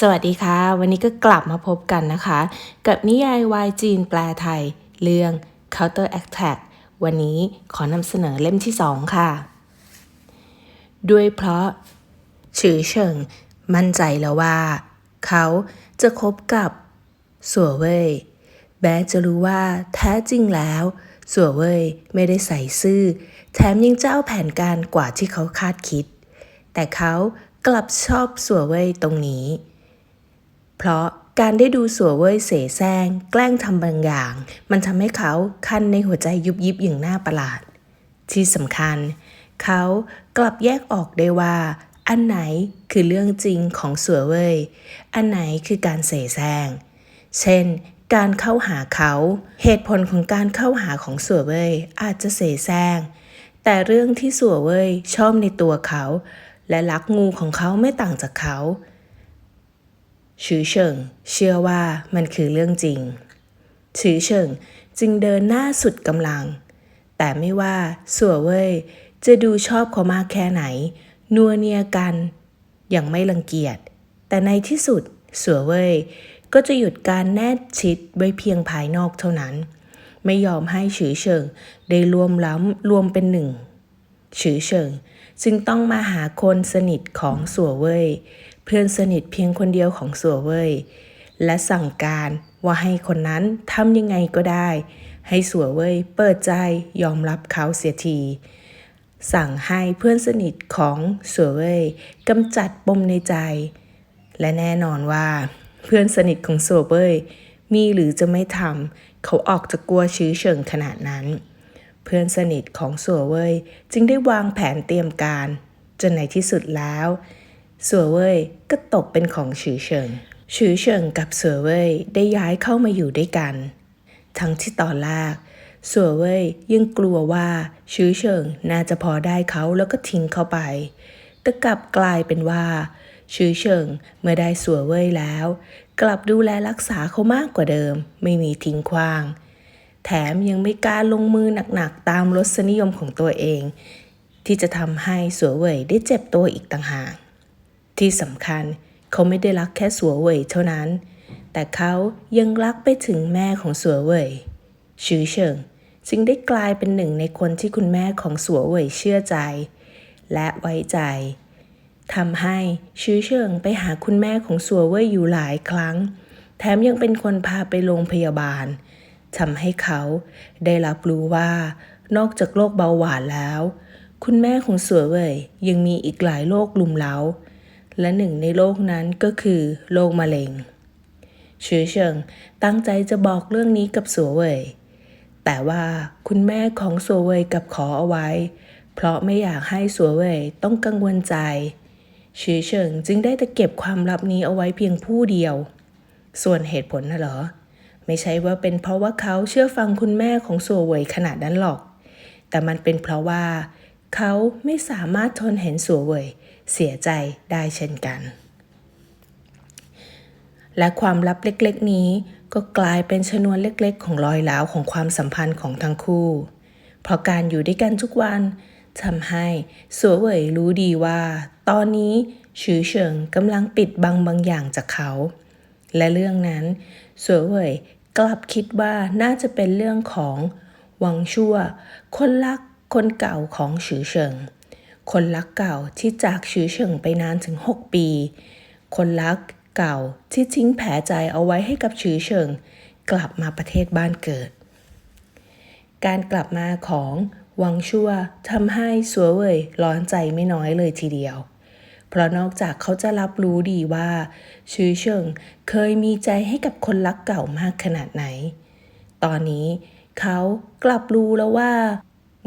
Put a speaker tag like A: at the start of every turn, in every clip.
A: สวัสดีค่ะ วันนี้ก็กลับมาพบกันนะคะ กับนิยายวายจีนแปลไทย เรื่อง Counter Attack วันนี้ขอนำเสนอเล่มที่2ค่ะ ด้วยเพราะฉือเฉิงมั่นใจแล้วว่า เขาจะคบกับสัวเว่ยแม้จะรู้ว่าแท้จริงแล้วสัวเว่ยไม่ได้ใส่ซื่อ แถมยังเจ้าแผนการกว่าที่เขาคาดคิด แต่เขากลับชอบสัวเว่ยตรงนี้ เพราะการได้ดูสัวเว่ยเสแสร้งแกล้งทำบางอย่าง มันทำให้เขาคันในหัวใจยุบยิบอย่างน่าประหลาด ที่สำคัญ เขากลับแยกออกได้ว่า อันไหนคือเรื่องจริงของสัวเว่ยอันไหนคือการเสแสร้งเช่น การเข้าหาเขา เหตุผลของการเข้าหาของสัวเว่ยอาจจะเสแสร้งแต่เรื่องที่สัวเว่ยชอบในตัวเขา และรักงูของเขาไม่ต่างจากเขา ชือเฉิงเชื่อว่ามันคือเรื่องจริงชือเฉิงจึงเดินหน้าสุดกำลัง แต่ไม่ว่าสัวเว่ยจะดูชอบเขามากแค่ไหน นัวเนียกัน อย่างไม่รังเกียจ แต่ในที่สุดสัวเว่ยก็จะหยุดการแนบชิดไว้เพียงภายนอกเท่านั้น ไม่ยอมให้ฉือเฉิงได้รวมล้ำรวมเป็นหนึ่งฉือเฉิงจึงต้องมาหาคนสนิทของสัวเว่ย เพื่อนสนิทเพียงคนเดียวของสัวเว่ยและสั่งการว่าให้คนนั้นทำยังไงก็ได้ ให้สัวเว่ยเปิดใจยอมรับเขาเสียที สั่งให้เพื่อนสนิทของสัวเว่ยกำจัดปมในใจ และแน่นอนว่า เพื่อนสนิทของสัวเว่ยมีหรือจะไม่ทำเขาออกจะกลัวชื้อเฉิงขนาดนั้น เพื่อนสนิทของสัวเว่ยจึงได้วางแผนเตรียมการ จนในที่สุดแล้ว สัวเว่ยก็ตกเป็นของฉือเฉิงฉือเฉิงกับสัวเว่ยได้ย้ายเข้ามาอยู่ด้วยกัน ทั้งที่ตอนแรกสัวเว่ยยังกลัวว่าฉือเฉิงน่าจะพอได้เขาแล้วก็ทิ้งเข้าไป แต่กลับกลายเป็นว่าฉือเฉิงเมื่อได้สัวเว่ยแล้ว กลับดูแลรักษาเขามากกว่าเดิม ไม่มีทิ้งขว้าง แถมยังไม่กล้าลงมือหนักๆตามรสนิยมของตัวเอง ที่จะทำให้สัวเว่ยได้เจ็บตัวอีกต่างหาก ที่สำคัญเขาไม่ได้รักแค่สัวเว่ยเท่านั้น แต่เขายังรักไปถึงแม่ของสัวเว่ยชื่อเฉิงจึงได้กลายเป็นหนึ่งในคนที่คุณแม่ของสัวเว่ยเชื่อใจ และไว้ใจทำให้ชื้อเฉิงไปหาคุณแม่ของสัวเว่ยอยู่หลายครั้ง แถมยังเป็นคนพาไปโรงพยาบาลทำให้เขาได้รับรู้ว่า นอกจากโรคเบาหวานแล้ว คุณแม่ของสัวเว่ยยังมีอีกหลายโรคลุมเล้า และหนึ่งในโรคนั้นก็คือโรคมะเร็งชือเฉิงตั้งใจจะบอกเรื่องนี้กับสัวเว่ยแต่ว่าคุณแม่ของสัวเว่ยกับขอเอาไว้ เพราะไม่อยากให้สัวเว่ยต้องกังวลใจชือเฉิงจึงได้แต่เก็บความลับนี้เอาไว้เพียงผู้เดียว ส่วนเหตุผลน่ะเหรอ ไม่ใช่ว่าเป็นเพราะว่าเขาเชื่อฟังคุณแม่ของสัวเว่ยขนาดนั้นหรอก แต่มันเป็นเพราะว่า เขาไม่สามารถทนเห็นสัวเว่ยเสียใจได้เช่นกัน และความลับเล็กๆ นี้ก็กลายเป็นชนวนเล็กๆ ของรอยร้าวของความสัมพันธ์ของทั้งคู่ เพราะการอยู่ด้วยกันทุกวันทำให้สัวเว่ยรู้ดีว่า ตอนนี้ชือเฉิงกำลังปิดบังบางอย่างจากเขา และเรื่องนั้นสัวเว่ยกลับคิดว่าน่าจะเป็นเรื่องของหวังชั่ว คนรัก คนเก่าของชือเฉิง คนรักเก่าที่จากชือเฉิงไปนานถึง 6 ปี คนรักเก่าที่ทิ้งแผลใจเอาไว้ให้กับชือเฉิง กลับมาประเทศบ้านเกิด การกลับมาของวังชั่วทำให้สัวเว่ยร้อนใจไม่น้อยเลยทีเดียว เพราะนอกจากเขาจะรับรู้ดีว่าชือเฉิงเคยมีใจให้กับคนรักเก่ามากขนาดไหน ตอนนี้เขากลับรู้แล้วว่า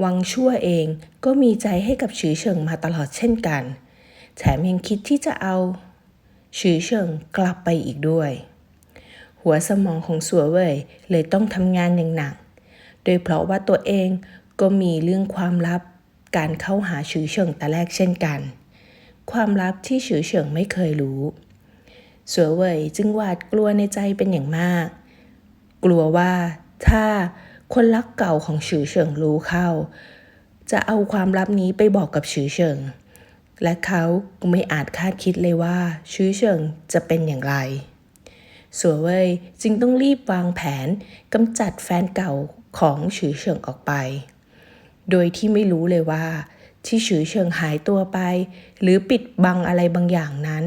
A: วังชั่วเองก็มีใจให้กับชือเฉิงมาตลอดเช่นกัน แถมยังคิดที่จะเอาชือเฉิงกลับไปอีกด้วย หัวสมองของสัวเว่ยเลยต้องทำงานอย่างหนัก โดยเพราะว่าตัวเองก็มีเรื่องความลับการเข้าหาฉือเฉิงแต่แรกเช่นกัน ความลับที่ฉือเฉิงไม่เคยรู้สัวเว่ยจึงหวาดกลัวในใจเป็นอย่างมาก กลัวว่าถ้า คนรักเก่าของฉือเฉิงรู้เข้า จะเอาความลับนี้ไปบอกกับฉือเฉิง และเขาก็ไม่อาจคาดคิดเลยว่าชื้อเฉิงจะเป็นอย่างไรสัวเว่ยจึงต้องรีบวางแผนกำจัดแฟนเก่าของฉือเฉิงออกไป โดยที่ไม่รู้เลยว่า ที่ฉือเฉิงหายตัวไป หรือปิดบังอะไรบางอย่างนั้น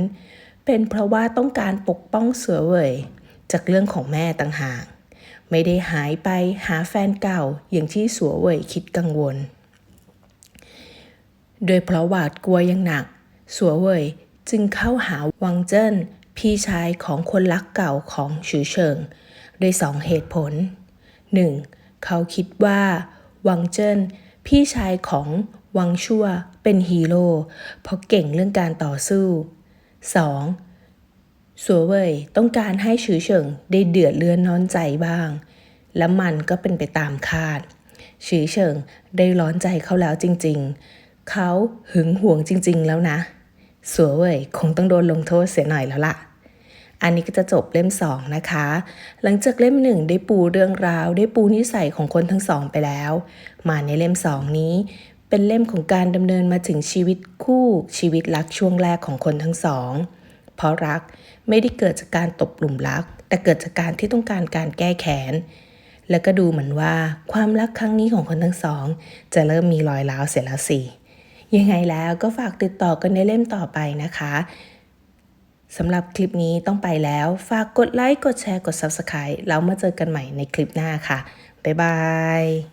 A: เป็นเพราะว่าต้องการปกป้องเสือเว่ยจากเรื่องของแม่ต่างหาก ไม่ได้หายไปหาแฟนเก่าอย่างที่สัวเว่ยคิดกังวล โดยเพราะหวาดกลัวอย่างหนัก สัวเว่ยจึงเข้าหาวังเจิ้น พี่ชายของคนรักเก่าของฉือเฉิงด้วยสองเหตุผล 1. เขาคิดว่า วังเจิ้น พี่ชายของวังชั่วเป็นฮีโร่เพราะเก่งเรื่องการต่อสู้ 2. สัวเว่ยต้องการให้ฉือเฉิงได้เดือดเลือนน้อนใจบ้าง และมันก็เป็นไปตามคาดฉือเฉิงได้ร้อนใจเขาแล้วจริง ๆ เขาหึงหวงจริง ๆ แล้วนะ สัวเว่ยคงต้องโดนลงโทษเสียหน่อยแล้วล่ะ อันนี้ก็จะจบเล่มสองนะคะ หลังจากเล่มหนึ่งได้ปูเรื่องราว ได้ปูนิสัยของคนทั้งสองไปแล้ว มาในเล่มสองนี้เป็นเล่มของการดำเนินมาถึงชีวิตคู่ชีวิตรักช่วงแรกของคนทั้งสอง เพราะรักไม่ได้เกิดจากการตบหลุมรัก แต่เกิดจากการที่ต้องการการแก้แค้นแล้วก็ดูเหมือนว่าความรักครั้งนี้ของคนทั้งสอง จะเริ่มมีรอยร้าวเสียแล้วสิยังไงแล้วก็ฝากติดต่อกันในเล่มต่อไปนะคะสำหรับคลิปนี้ต้องไปแล้ว ฝากกดไลค์ กดแชร์ กด Subscribe แล้วมาเจอกันใหม่ในคลิปหน้าค่ะ บ๊ายบาย